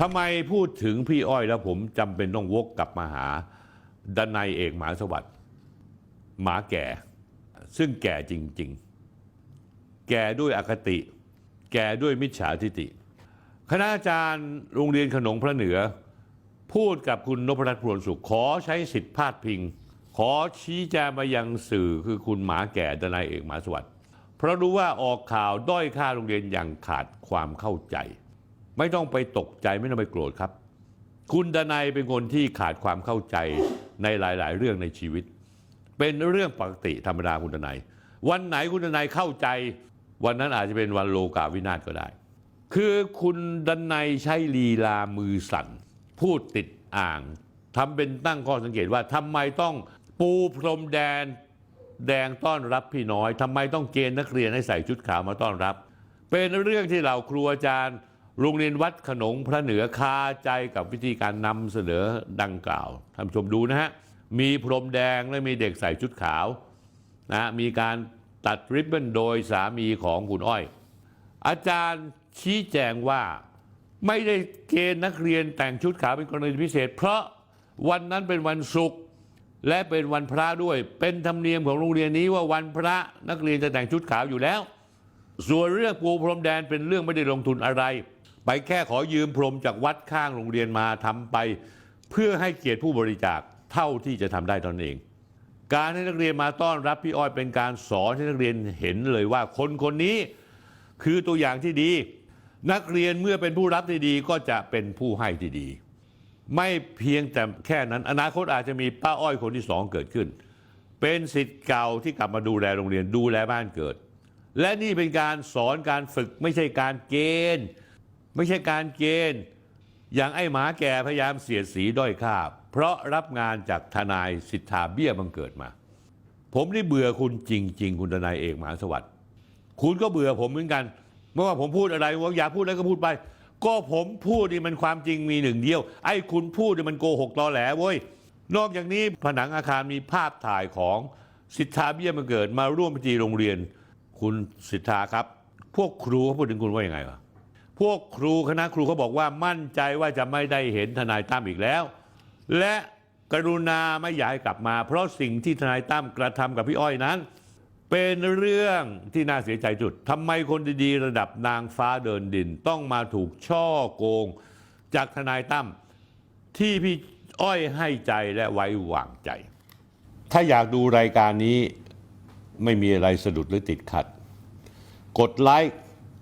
ทำไมพูดถึงพี่อ้อยแล้วผมจำเป็นต้องวกกลับมาหาดนัยเอกหมาสวัสดิ์หมาแก่ ซึ่งแก่จริง ๆ แก่ด้วยอคติ แก่ด้วยมิจฉาทิฏฐิคณาจารย์โรงเรียนขนงพระเหนือ พูดกับคุณนพรัตน์พลสุข ขอใช้สิทธิพาดพิง ขอชี้แจงมายังสื่อคือคุณหมาแก่ดนายเอกหมาสวัสดิ์เพราะรู้ว่าออกข่าวด้อยค่าโรงเรียนอย่างขาดความเข้าใจ ไม่ต้องไปตกใจไม่ต้องไปโกรธครับ คุณดนายเป็นคนที่ขาดความเข้าใจในหลาย ๆ เรื่องในชีวิต เป็นเรื่องปกติธรรมดาคุณดนายวันไหนคุณดนายเข้าใจ วันนั้นอาจจะเป็นวันโลกาวินาศก็ได้ คือคุณดนในยใช้ลีลามือสั่นพูดติดอ่างทำเป็นตั้งข้อสังเกตว่าทำไมต้องปูพรมแดนแดงต้อนรับพี่น้อยทำไมต้องเกณฑ์นักเรียนให้ใส่ชุดขาวมาต้อนรับ เป็นเรื่องที่เหล่าครูอาจารย์ โรงเรียนวัดขนงพระเหนือคาใจกับวิธีการนำเสนอดังกล่าวท่านชมดูนะฮะ มีพรมแดงและมีเด็กใส่ชุดขาวนะมีการตัดริบบิ้นโดยสามีของคุณอ้อย อาจารย์ชี้แจงว่าไม่ได้เกณฑ์นักเรียนแต่งชุดขาวเป็นกรณีพิเศษ เพราะวันนั้นเป็นวันศุกร์และเป็นวันพระด้วย เป็นธรรมเนียมของโรงเรียนนี้ว่าวันพระนักเรียนจะแต่งชุดขาวอยู่แล้ว ส่วนเรื่องปูพรมแดนเป็นเรื่องไม่ได้ลงทุนอะไร ไปแค่ขอยืมพรมจากวัดข้างโรงเรียนมาทำไป เพื่อให้เกียรติผู้บริจาคเท่าที่จะทำได้ตนเอง การให้นักเรียนมาต้อนรับพี่อ้อยเป็นการสอนให้นักเรียนเห็นเลยว่าคนคนนี้คือตัวอย่างที่ดี นักเรียนเมื่อเป็นผู้รับที่ดีก็จะเป็นผู้ให้ที่ดี ไม่เพียงแต่แค่นั้น อนาคตอาจจะมีป้าอ้อยคนที่สองเกิดขึ้น เป็นสิทธิ์เก่าที่กลับมาดูแลโรงเรียนดูแลบ้านเกิด และนี่เป็นการสอนการฝึกไม่ใช่การเกณฑ์ ไม่ใช่การเกณฑ์อย่างไอ้หมาแก่พยายามเสียดสีด้อยค่า เพราะรับงานจากทนายสิทธาเบี้ยบังเกิดมา ผมนี่เบื่อคุณจริง ๆ คุณทนายเอกหมาสวัสดิ์คุณก็เบื่อผมเหมือนกันเมื่อว่าผมพูดอะไรว่าอย่าพูดอะไรก็พูดไป ก็ผมพูดนี่มันความจริงมีหนึ่งเดียว ไอ้คุณพูดนี่มันโกหกตอแหลเว้ยนอกจากนี้ผนังอาคารมีภาพถ่ายของสิทธาเบี้ยมาเกิดมาร่วมพิธีโรงเรียน คุณสิทธาครับ พวกครูเขาพูดถึงคุณว่ายังไงวะ พวกครูคณะครูเขาบอกว่ามั่นใจว่าจะไม่ได้เห็นทนายตั้มอีกแล้ว และกรุณาไม่อยากให้กลับมา เพราะสิ่งที่ทนายตั้มกระทำกับพี่อ้อยนั้น เป็นเรื่องที่น่าเสียใจจุดทำไมคนดีๆ ระดับนางฟ้าเดินดิน ต้องมาถูกช่อโกง จากทนายตั้มที่พี่อ้อยให้ใจและไว้วางใจ ถ้าอยากดูรายการนี้ไม่มีอะไรสะดุดหรือติดขัด กดไลค์